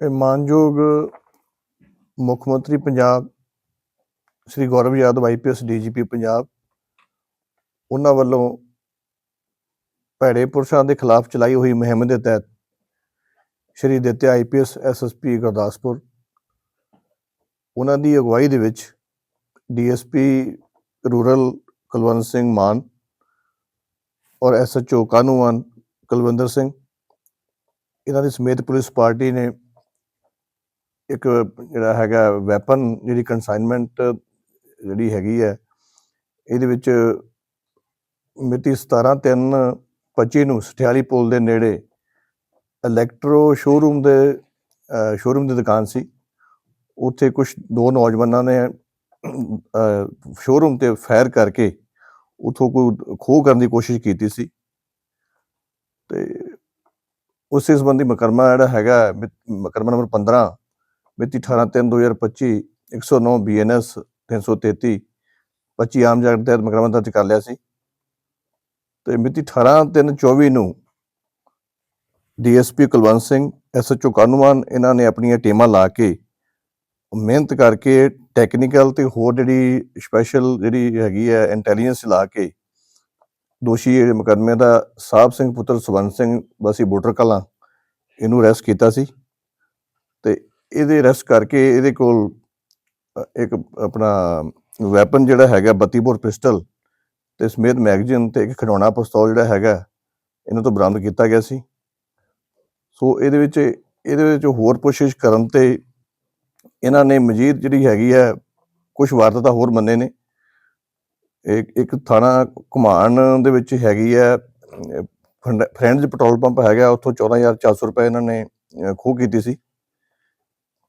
ਇਹ ਮਾਨਯੋਗ ਮੁੱਖ ਮੰਤਰੀ ਪੰਜਾਬ, ਸ੍ਰੀ ਗੌਰਵ ਯਾਦਵ ਆਈਪੀਐਸ ਡੀਜੀਪੀ ਪੰਜਾਬ, ਉਹਨਾਂ ਵੱਲੋਂ ਭੈੜੇ ਪੁਰਸ਼ਾਂ ਦੇ ਖਿਲਾਫ ਚਲਾਈ ਹੋਈ ਮੁਹਿੰਮ ਦੇ ਤਹਿਤ ਸ਼੍ਰੀ ਦਿੱਤਿਆ ਆਈਪੀਐਸ ਐਸਐਸਪੀ ਗੁਰਦਾਸਪੁਰ। ਉਹਨਾਂ ਦੀ ਅਗਵਾਈ ਦੇ ਵਿੱਚ ਡੀਐਸਪੀ ਰੂਰਲ ਕੁਲਵੰਤ ਸਿੰਘ ਮਾਨ ਔਰ ਐਸਐਚਓ ਕਾਨੂੰਨ ਕੁਲਵਿੰਦਰ ਸਿੰਘ, ਇਹਨਾਂ ਦੀ ਸਮੇਤ ਪੁਲਿਸ ਪਾਰਟੀ ਨੇ ਇੱਕ ਜਿਹੜਾ ਹੈਗਾ ਵੈਪਨ ਜਿਹੜੀ ਕਨਸਾਈਨਮੈਂਟ ਜਿਹੜੀ ਹੈਗੀ ਹੈ, ਇਹਦੇ ਵਿੱਚ ਮਿਤੀ 17 3 25 ਨੂੰ ਸਠਿਆਲੀ ਪੁਲ ਦੇ ਨੇੜੇ ਇਲੈਕਟ੍ਰੋ ਸ਼ੋਰੂਮ ਦੇ ਸ਼ੋਰੂਮ ਦੀ ਦੁਕਾਨ ਸੀ। ਉੱਥੇ ਕੁਝ ਦੋ ਨੌਜਵਾਨਾਂ ਨੇ ਸ਼ੋਰੂਮ ਤੇ ਫਾਇਰ ਕਰਕੇ ਉਥੋਂ ਕੋਈ ਖੋਹ ਕਰਨ ਦੀ ਕੋਸ਼ਿਸ਼ ਕੀਤੀ ਸੀ। ਤੇ ਉਸੇ ਸੰਬੰਧੀ ਮਕਰਮਾ ਜਿਹੜਾ ਹੈਗਾ ਮਿ- ਮੁਕੱਦਮਾ ਨੰਬਰ 15 ਮਿਤੀ 18 3 2025 109 ਬੀਐਨਐਸ 333 25 ਆਮ ਜਗਤ ਤਹਿਤ ਮੁਕੱਦਮਾ ਦਰਜ ਕਰ ਲਿਆ ਸੀ। ਤੇ ਮਿਤੀ 18 3 24 ਨੂੰ ਡੀਐਸਪੀ ਕੁਲਵੰਤ ਸਿੰਘ ਐਸਐਚਓ ਕਾਨੂੰਨ ਇਹਨਾਂ ਨੇ ਆਪਣੀਆਂ ਟੀਮਾਂ ਲਾ ਕੇ ਮਿਹਨਤ ਕਰਕੇ ਟੈਕਨੀਕਲ ਤੇ ਹੋਰ ਜਿਹੜੀ ਸਪੈਸ਼ਲ ਜਿਹੜੀ ਹੈਗੀ ਹੈ ਇੰਟੈਲੀਜੈਂਸ ਲਾ ਕੇ ਦੋਸ਼ੀ ਜਿਹੜੇ ਮੁਕੱਦਮੇ ਦਾ ਸਾਹਿਬ ਸਿੰਘ ਪੁੱਤਰ ਸੁਵੰਤ ਸਿੰਘ ਵਾਸੀ ਬੋਟਰ ਕਲਾਂ ਇਹਨੂੰ ਅਰੈਸਟ ਕੀਤਾ ਸੀ। ਤੇ ਇਹਦੇ ਅਰੈਸਟ ਕਰਕੇ ਇਹਦੇ ਕੋਲ ਇੱਕ ਆਪਣਾ ਵੈਪਨ ਜਿਹੜਾ ਹੈਗਾ 32 ਬੋਰ ਪਿਸਟਲ ਤੇ ਸਮੇਤ ਮੈਗਜ਼ੀਨ ਤੇ ਇੱਕ ਖਿਡੌਣਾ ਪਿਸਤੌਲ ਜਿਹੜਾ ਹੈਗਾ ਇਹਨਾਂ ਤੋਂ ਬਰਾਮਦ ਕੀਤਾ ਗਿਆ ਸੀ। ਸੋ ਇਹਦੇ ਵਿੱਚ ਇਹਦੇ ਵਿੱਚ ਹੋਰ ਕੋਸ਼ਿਸ਼ ਕਰਨ ਤੇ ਇਹਨਾਂ ਨੇ ਮਜੀਦ ਜਿਹੜੀ ਹੈਗੀ ਹੈ ਕੁਝ ਵਾਰਦਾਤਾਂ ਹੋਰ ਮੰਨੇ ਨੇ। ਇੱਕ ਇੱਕ ਥਾਣਾ ਘੁਮਾਣ ਦੇ ਵਿੱਚ ਹੈਗੀ ਹੈ ਫਰੈਂਡਸ ਪੈਟਰੋਲ ਪੰਪ ਹੈਗਾ ਉੱਥੋਂ 14400 ਰੁਪਏ ਇਹਨਾਂ ਨੇ ਅਹ, ਖੋਹ ਕੀਤੀ ਸੀ।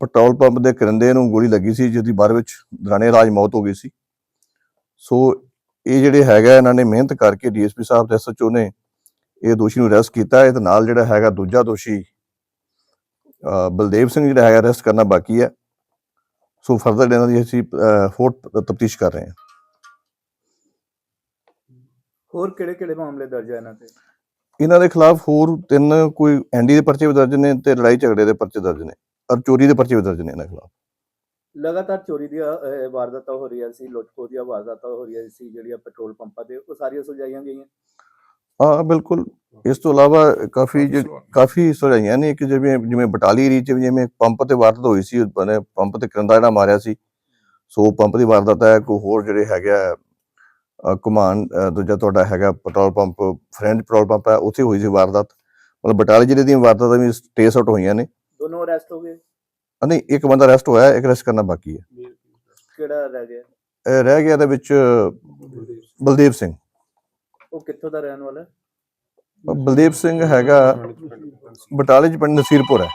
ਪੈਟਰੋਲ ਪੰਪ ਦੇ ਕਰਿੰਦੇ ਨੂੰ ਗੋਲੀ ਲੱਗੀ ਸੀ ਜਿਹਦੀ ਬਾਅਦ ਵਿੱਚ ਦਰਾਨੇ ਰਾਜ ਮੌਤ ਹੋ ਗਈ ਸੀ। ਸੋ ਇਹ ਜਿਹੜੇ ਹੈਗਾ ਇਹਨਾਂ ਨੇ ਮਿਹਨਤ ਕਰਕੇ ਡੀਐਸਪੀ ਸਾਹਿਬ ਤੇ ਐਸਐਚਓ ਨੇ ਇਹ ਦੋਸ਼ੀ ਨੂੰ ਅਰੈਸਟ ਕੀਤਾ ਹੈ ਤੇ ਨਾਲ ਜਿਹੜਾ ਹੈਗਾ ਦੂਜਾ ਦੋਸ਼ੀ ਬਲਦੇਵ ਸਿੰਘ ਜਿਹੜਾ ਹੈਗਾ ਅਰੈਸਟ ਕਰਨਾ ਬਾਕੀ ਹੈ। ਸੋ ਫਰਦਰ ਇਹਨਾਂ ਦੀ ਅਸੀਂ ਹੋਰ ਤਫਤੀਸ਼ ਕਰ ਰਹੇ ਹਾਂ। ਹੋਰ ਕਿਹੜੇ ਕਿਹੜੇ ਮਾਮਲੇ ਦਰਜ ਹੈ ਇਹਨਾਂ ਤੇ? ਇਹਨਾਂ ਦੇ ਖਿਲਾਫ ਹੋਰ ਤਿੰਨ ਕੋਈ ਐਨਡੀ ਦੇ ਪਰਚੇ ਦਰਜ ਨੇ ਤੇ ਲੜਾਈ ਝਗੜੇ ਦੇ ਪਰਚੇ ਦਰਜ ਨੇ। ਔਰ ਚੋਰੀ ਦੇ ਪਰਚੇ ਵੀ ਦਰਜ ਨੇ ਇਹਨਾਂ ਖਿਲਾਫ। ਲਗਾਤਾਰ ਚੋਰੀ ਦੀਆਂ ਅਹ, ਵਾਰਦਾਤਾਂ ਹੋ ਰਹੀਆਂ ਸੀ ਲੁੱਟਖੋ ਦੀਆਂ ਵਾਰਦਾਤਾਂ ਹੋ ਰਹੀਆਂ ਸੀ ਜਿਹੜੀਆਂ ਪੈਟਰੋਲ ਪੰਪਾਂ ਤੇ ਉਹ ਸਾਰੀਆਂ ਸੁਲਝਾਈਆਂ ਗਈਆਂ। ਹਾਂ ਬਿਲਕੁਲ। ਇਸ ਤੋਂ ਇਲਾਵਾ ਕਾਫੀ ਜ- ਕਾਫੀ ਸੁਝਾਈਆਂ ਨੇ ਕਿ ਜਿਵੇਂ ਜਿਵੇਂ ਬਟਾਲੀ ਏਰੀਏ ਚ ਵੀ ਜਿਵੇਂ ਪੰਪ ਤੇ ਵਾਰਦਾਤ ਹੋਈ ਸੀ ਬਨੇ ਪੰਪ ਤੇ ਕਰੰਦਾ ਜਿਹੜਾ ਮਾਰਿਆ ਸੀ। ਸੋ ਪੰਪ ਦੀ ਵਾਰਦਾਤ ਹੈ ਕੋਈ ਹੋਰ ਜਿਹੜੇ ਹੈਗਾ ਕਮਾਨ ਦੂਜਾ ਤੁਹਾਡਾ ਹੈਗਾ petrol pump friend petrol pump ਹੈ ਉੱਥੇ ਹੋਈ ਸੀ ਵਾਰਦਾਤ। ਮਤਲਬ ਬਟਾਲੇ ਜ਼ਿਲ੍ਹੇ ਦੀਆਂ ਵਾਰਦਾਤਾਂ ਵੀ ਟੇਸ ਆਊਟ ਹੋਈਆਂ ਨੇ। ਦੋਨੋਂ ਅਰੈਸਟ ਹੋ ਗਏ? ਅ, ਨਹੀਂ ਇੱਕ ਬੰਦਾ ਅਰੈਸਟ ਹੋਇਆ ਇੱਕ ਅਰੈਸਟ ਕਰਨਾ ਬਾਕੀ ਹੈ। ਕਿਹੜਾ ਰਹਿ ਗਿਆ? ਇਹ ਰਹਿ ਗਿਆ ਇਹਦੇ ਵਿੱਚ ਬਲਦੇਵ ਸਿੰਘ। ਉਹ ਕਿੱਥੋਂ ਦਾ ਰਹਿਣ ਵਾਲਾ? ਹੈ? ਬਲਦੇਵ ਸਿੰਘ ਹੈਗਾ ਬਟਾਲੇ ਚ ਪਿੰਡ ਨਸੀਰਪੁਰ ਹੈ।